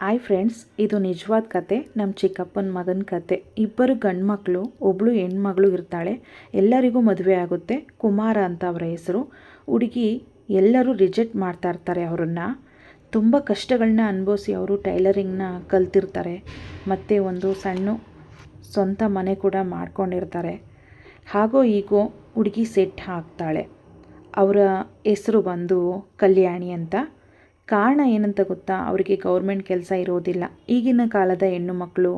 Hi friends ಇದು ನಿಜವಾದ ಕತೆ ನಮ್ಮ ಚಿಕ್ಕಪ್ಪನ ಮಗನ ಕತೆ. ಇಬ್ಬರು ಗಂಡು ಮಕ್ಕಳು ಒಬ್ಬಳು ಹೆಣ್ಮಗಳು ಇರ್ತಾಳೆ. ಎಲ್ಲರಿಗೂ ಮದುವೆ ಆಗುತ್ತೆ. ಕುಮಾರ ಅಂತ ಅವರ ಹೆಸರು. ಹುಡುಗಿ ಎಲ್ಲರೂ ರಿಜೆಕ್ಟ್ ಮಾಡ್ತಾ ಇರ್ತಾರೆ ಅವರನ್ನು. ತುಂಬ ಕಷ್ಟಗಳನ್ನ ಅನುಭವಿಸಿ ಅವರು ಟೈಲರಿಂಗ್ನ ಕಲ್ತಿರ್ತಾರೆ. ಮತ್ತು ಒಂದು ಸಣ್ಣ ಸ್ವಂತ ಮನೆ ಕೂಡ ಮಾಡ್ಕೊಂಡಿರ್ತಾರೆ. ಹಾಗೋ ಈಗೋ ಹುಡುಗಿ ಸೆಟ್ ಹಾಕ್ತಾಳೆ. ಅವರ ಹೆಸರು ಬಂದು ಕಲ್ಯಾಣಿ ಅಂತ. ಕಾರಣ ಏನಂತ ಗೊತ್ತಾ? ಅವರಿಗೆ ಗೌರ್ಮೆಂಟ್ ಕೆಲಸ ಇರೋದಿಲ್ಲ. ಈಗಿನ ಕಾಲದ ಹೆಣ್ಣು ಮಕ್ಕಳು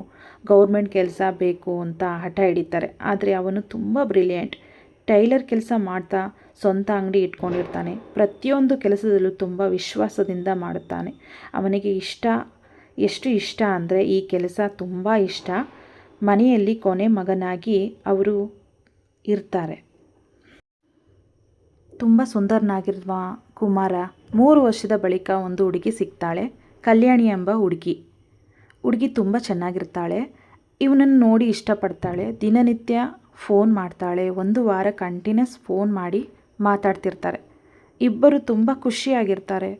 ಗೌರ್ಮೆಂಟ್ ಕೆಲಸ ಬೇಕು ಅಂತ ಹಠ ಹಿಡಿತಾರೆ. ಆದರೆ ಅವನು ತುಂಬ ಬ್ರಿಲಿಯಂಟ್. ಟೈಲರ್ ಕೆಲಸ ಮಾಡ್ತಾ ಸ್ವಂತ ಅಂಗಡಿ ಇಟ್ಕೊಂಡಿರ್ತಾನೆ. ಪ್ರತಿಯೊಂದು ಕೆಲಸದಲ್ಲೂ ತುಂಬ ವಿಶ್ವಾಸದಿಂದ ಮಾಡುತ್ತಾನೆ. ಅವನಿಗೆ ಇಷ್ಟ, ಎಷ್ಟು ಇಷ್ಟ ಅಂದರೆ ಈ ಕೆಲಸ ತುಂಬ ಇಷ್ಟ. ಮನೆಯಲ್ಲಿ ಕೊನೆ ಮಗನಾಗಿ ಅವರು ಇರ್ತಾರೆ. ತುಂಬ ಸುಂದರನಾಗಿರುವ ಕುಮಾರ ಮೂರು ವರ್ಷದ ಬಳಿಕ ಒಂದು ಹುಡುಗಿ ಸಿಗ್ತಾಳೆ, ಕಲ್ಯಾಣಿ ಎಂಬ ಹುಡುಗಿ. ಹುಡುಗಿ ತುಂಬ ಚೆನ್ನಾಗಿರ್ತಾಳೆ. ಇವನನ್ನು ನೋಡಿ ಇಷ್ಟಪಡ್ತಾಳೆ. ದಿನನಿತ್ಯ ಫೋನ್ ಮಾಡ್ತಾಳೆ. ಒಂದು ವಾರ ಕಂಟಿನ್ಯೂಸ್ ಫೋನ್ ಮಾಡಿ ಮಾತಾಡ್ತಿರ್ತಾರೆ. ಇಬ್ಬರು ತುಂಬ ಖುಷಿಯಾಗಿರ್ತಾರೆ.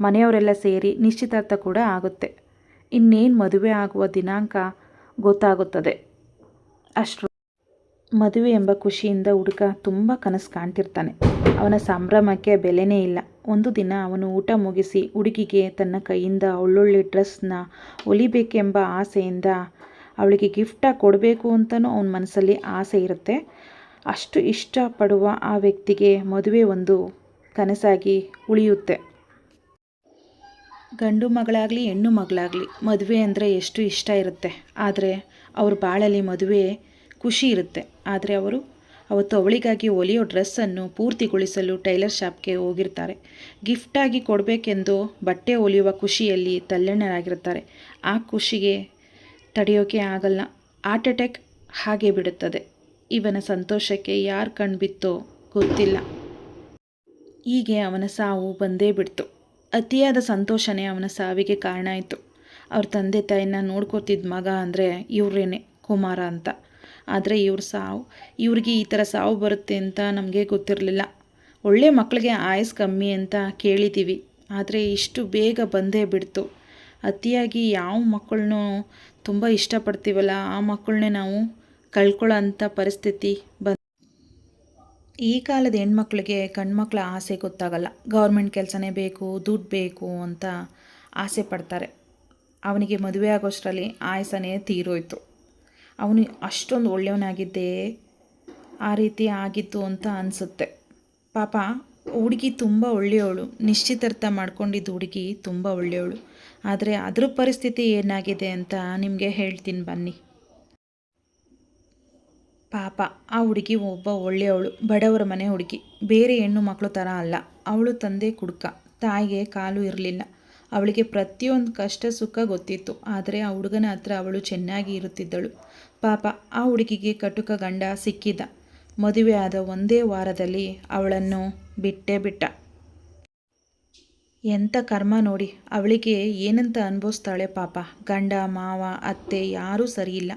ಮನೆಯವರೆಲ್ಲ ಸೇರಿ ನಿಶ್ಚಿತಾರ್ಥ ಕೂಡ ಆಗುತ್ತೆ. ಇನ್ನೇನು ಮದುವೆ ಆಗುವ ದಿನಾಂಕ ಗೊತ್ತಾಗುತ್ತದೆ. ಅಷ್ಟು. ಮದುವೆ ಎಂಬ ಖುಷಿಯಿಂದ ಹುಡುಗ ತುಂಬ ಕನಸು ಕಾಣ್ತಿರ್ತಾನೆ. ಅವನ ಸಂಭ್ರಮಕ್ಕೆ ಬೆಲೆನೇ ಇಲ್ಲ. ಒಂದು ದಿನ ಅವನು ಊಟ ಮುಗಿಸಿ ಹುಡುಗಿಗೆ ತನ್ನ ಕೈಯಿಂದ ಒಳ್ಳೊಳ್ಳೆ ಡ್ರೆಸ್ನ ಹೊಲಿಬೇಕೆಂಬ ಆಸೆಯಿಂದ ಅವಳಿಗೆ ಗಿಫ್ಟಾಗಿ ಕೊಡಬೇಕು ಅಂತಲೂ ಅವನ ಮನಸ್ಸಲ್ಲಿ ಆಸೆ ಇರುತ್ತೆ. ಅಷ್ಟು ಇಷ್ಟಪಡುವ ಆ ವ್ಯಕ್ತಿಗೆ ಮದುವೆ ಒಂದು ಕನಸಾಗಿ ಉಳಿಯುತ್ತೆ. ಗಂಡು ಮಗಳಾಗಲಿ, ಹೆಣ್ಣು ಮಗಳಾಗಲಿ ಮದುವೆ ಅಂದರೆ ಎಷ್ಟು ಇಷ್ಟ ಇರುತ್ತೆ. ಆದರೆ ಅವ್ರ ಬಾಳಲ್ಲಿ ಮದುವೆ ಖುಷಿ ಇರುತ್ತೆ. ಆದರೆ ಅವರು ಅವತ್ತು ಅವಳಿಗಾಗಿ ಹೊಲಿಯೋ ಡ್ರೆಸ್ಸನ್ನು ಪೂರ್ತಿಗೊಳಿಸಲು ಟೈಲರ್ ಶಾಪ್ಗೆ ಹೋಗಿರ್ತಾರೆ. ಗಿಫ್ಟಾಗಿ ಕೊಡಬೇಕೆಂದು ಬಟ್ಟೆ ಒಲಿಯುವ ಖುಷಿಯಲ್ಲಿ ತಲ್ಲೆಣ್ಣರಾಗಿರ್ತಾರೆ. ಆ ಖುಷಿಗೆ ತಡೆಯೋಕೆ ಆಗಲ್ಲ. ಹಾರ್ಟ್ ಅಟ್ಯಾಕ್ ಹಾಗೆ ಬಿಡುತ್ತದೆ. ಇವನ ಸಂತೋಷಕ್ಕೆ ಯಾರು ಕಣ್ಬಿತ್ತೋ ಗೊತ್ತಿಲ್ಲ. ಹೀಗೆ ಅವನ ಸಾವು ಬಂದೇ ಬಿಡ್ತು. ಅತಿಯಾದ ಸಂತೋಷನೇ ಅವನ ಸಾವಿಗೆ ಕಾರಣ ಆಯಿತು. ಅವ್ರ ತಂದೆ ತಾಯಿನ ನೋಡ್ಕೋತಿದ್ದ ಮಗ ಅಂದರೆ ಇವರೇನೆ, ಕುಮಾರ ಅಂತ. ಆದರೆ ಇವ್ರ ಸಾವು, ಇವ್ರಿಗೆ ಈ ಥರ ಸಾವು ಬರುತ್ತೆ ಅಂತ ನಮಗೆ ಗೊತ್ತಿರಲಿಲ್ಲ. ಒಳ್ಳೆ ಮಕ್ಕಳಿಗೆ ಆಯಸ್ ಕಮ್ಮಿ ಅಂತ ಕೇಳಿದ್ದೀವಿ ಆದರೆ ಇಷ್ಟು ಬೇಗ ಬಂದೇ ಬಿಡ್ತು. ಅತಿಯಾಗಿ ಯಾವ ಮಕ್ಕಳನ್ನೂ ತುಂಬ ಇಷ್ಟಪಡ್ತೀವಲ್ಲ, ಆ ಮಕ್ಕಳನ್ನೇ ನಾವು ಕಳ್ಕೊಳ್ಳೋ ಅಂಥ ಪರಿಸ್ಥಿತಿ ಬಂದು ಈ ಕಾಲದ ಹೆಣ್ಮಕ್ಳಿಗೆ ಗಂಡ್ಮಕ್ಳ ಆಸೆ ಗೊತ್ತಾಗಲ್ಲ. ಗೌರ್ಮೆಂಟ್ ಕೆಲಸನೇ ಬೇಕು, ದುಡ್ಡು ಬೇಕು ಅಂತ ಆಸೆ ಪಡ್ತಾರೆ. ಅವನಿಗೆ ಮದುವೆ ಆಗೋಷ್ಟರಲ್ಲಿ ಆಯಸನೇ ತೀರೋಯ್ತು. ಅವನು ಅಷ್ಟೊಂದು ಒಳ್ಳೆಯವನಾಗಿದ್ದೇ ಆ ರೀತಿ ಆಗಿತ್ತು ಅಂತ ಅನಿಸುತ್ತೆ. ಪಾಪ, ಹುಡುಗಿ ತುಂಬ ಒಳ್ಳೆಯವಳು. ನಿಶ್ಚಿತಾರ್ಥ ಮಾಡ್ಕೊಂಡಿದ್ದು ಹುಡುಗಿ ತುಂಬ ಒಳ್ಳೆಯವಳು. ಆದರೆ ಅದ್ರ ಪರಿಸ್ಥಿತಿ ಏನಾಗಿದೆ ಅಂತ ನಿಮಗೆ ಹೇಳ್ತೀನಿ ಬನ್ನಿ. ಪಾಪ, ಆ ಹುಡುಗಿ ಒಬ್ಬ ಒಳ್ಳೆಯವಳು, ಬಡವರ ಮನೆ ಹುಡುಗಿ. ಬೇರೆ ಹೆಣ್ಣು ಮಕ್ಕಳು ಥರ ಅಲ್ಲ. ಅವಳು ತಂದೆ ಕುಡ್ಕ. ತಾಯಿಗೆ ಕಾಲು ಇರಲಿಲ್ಲ. ಅವಳಿಗೆ ಪ್ರತಿಯೊಂದು ಕಷ್ಟ, ಸುಖ ಗೊತ್ತಿತ್ತು. ಆದರೆ ಆ ಹುಡುಗನ ಹತ್ರ ಅವಳು ಚೆನ್ನಾಗಿ ಇರುತ್ತಿದ್ದಳು. ಪಾಪ, ಆ ಹುಡುಗಿಗೆ ಕಟುಕ ಗಂಡ ಸಿಕ್ಕಿದ. ಮದುವೆ ಆದ ಒಂದೇ ವಾರದಲ್ಲಿ ಅವಳನ್ನು ಬಿಟ್ಟೇ ಬಿಟ್ಟ. ಎಂಥ ಕರ್ಮ ನೋಡಿ, ಅವಳಿಗೆ ಏನಂತ ಅನುಭವಿಸ್ತಾಳೆ ಪಾಪ. ಗಂಡ, ಮಾವ, ಅತ್ತೆ ಯಾರೂ ಸರಿಯಿಲ್ಲ.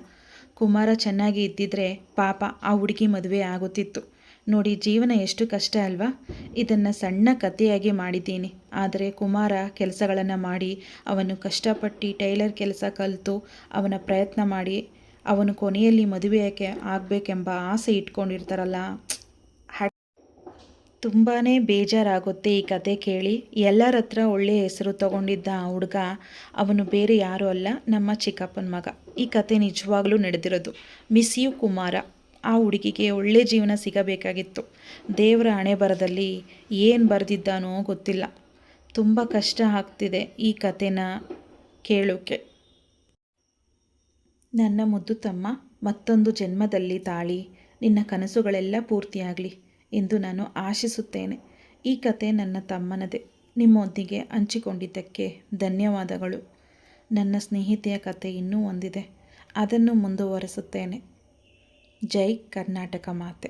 ಕುಮಾರ ಚೆನ್ನಾಗಿ ಇದ್ದಿದ್ರೆ ಪಾಪ ಆ ಹುಡುಗಿ ಮದುವೆ ಆಗುತ್ತಿತ್ತು. ನೋಡಿ, ಜೀವನ ಎಷ್ಟು ಕಷ್ಟ ಅಲ್ವಾ? ಇದನ್ನು ಸಣ್ಣ ಕಥೆಯಾಗಿ ಮಾಡಿದ್ದೀನಿ. ಆದರೆ ಕುಮಾರ ಕೆಲಸಗಳನ್ನು ಮಾಡಿ, ಅವನು ಕಷ್ಟಪಟ್ಟು ಟೈಲರ್ ಕೆಲಸ ಕಲಿತು, ಅವನ ಪ್ರಯತ್ನ ಮಾಡಿ, ಅವನು ಕೊನೆಯಲ್ಲಿ ಮದುವೆಯಕ್ಕೆ ಆಗಬೇಕೆಂಬ ಆಸೆ ಇಟ್ಕೊಂಡಿರ್ತಾರಲ್ಲ. ತುಂಬಾ ಬೇಜಾರಾಗುತ್ತೆ ಈ ಕತೆ ಕೇಳಿ. ಎಲ್ಲರ ಹತ್ರ ಒಳ್ಳೆಯ ಹೆಸರು ತಗೊಂಡಿದ್ದ ಆ ಹುಡುಗ, ಅವನು ಬೇರೆ ಯಾರೂ ಅಲ್ಲ, ನಮ್ಮ ಚಿಕ್ಕಪ್ಪನ ಮಗ. ಈ ಕತೆ ನಿಜವಾಗ್ಲೂ ನಡೆದಿರೋದು ಮಿಸ್ ಯು ಕುಮಾರ. ಆ ಹುಡುಗಿಗೆ ಒಳ್ಳೆ ಜೀವನ ಸಿಗಬೇಕಾಗಿತ್ತು. ದೇವರ ಹಣೆ ಬರದಲ್ಲಿ ಏನು ಬರೆದಿದ್ದಾನೋ ಗೊತ್ತಿಲ್ಲ. ತುಂಬ ಕಷ್ಟ ಆಗ್ತಿದೆ ಈ ಕಥೆನ ಕೇಳೋಕ್ಕೆ ನನ್ನ ಮುದ್ದು ತಮ್ಮ, ಮತ್ತೊಂದು ಜನ್ಮದಲ್ಲಿ ತಾಳಿ, ನಿನ್ನ ಕನಸುಗಳೆಲ್ಲ ಪೂರ್ತಿಯಾಗಲಿ ಎಂದು ನಾನು ಆಶಿಸುತ್ತೇನೆ. ಈ ಕತೆ ನನ್ನ ತಮ್ಮನದೇ. ನಿಮ್ಮೊಂದಿಗೆ ಹಂಚಿಕೊಂಡಿದ್ದಕ್ಕೆ ಧನ್ಯವಾದಗಳು. ನನ್ನ ಸ್ನೇಹಿತೆಯ ಕತೆ ಇನ್ನೂ ಒಂದಿದೆ. ಅದನ್ನು ಮುಂದುವರೆಸುತ್ತೇನೆ. ಜೈ ಕರ್ನಾಟಕ ಮಾತೆ.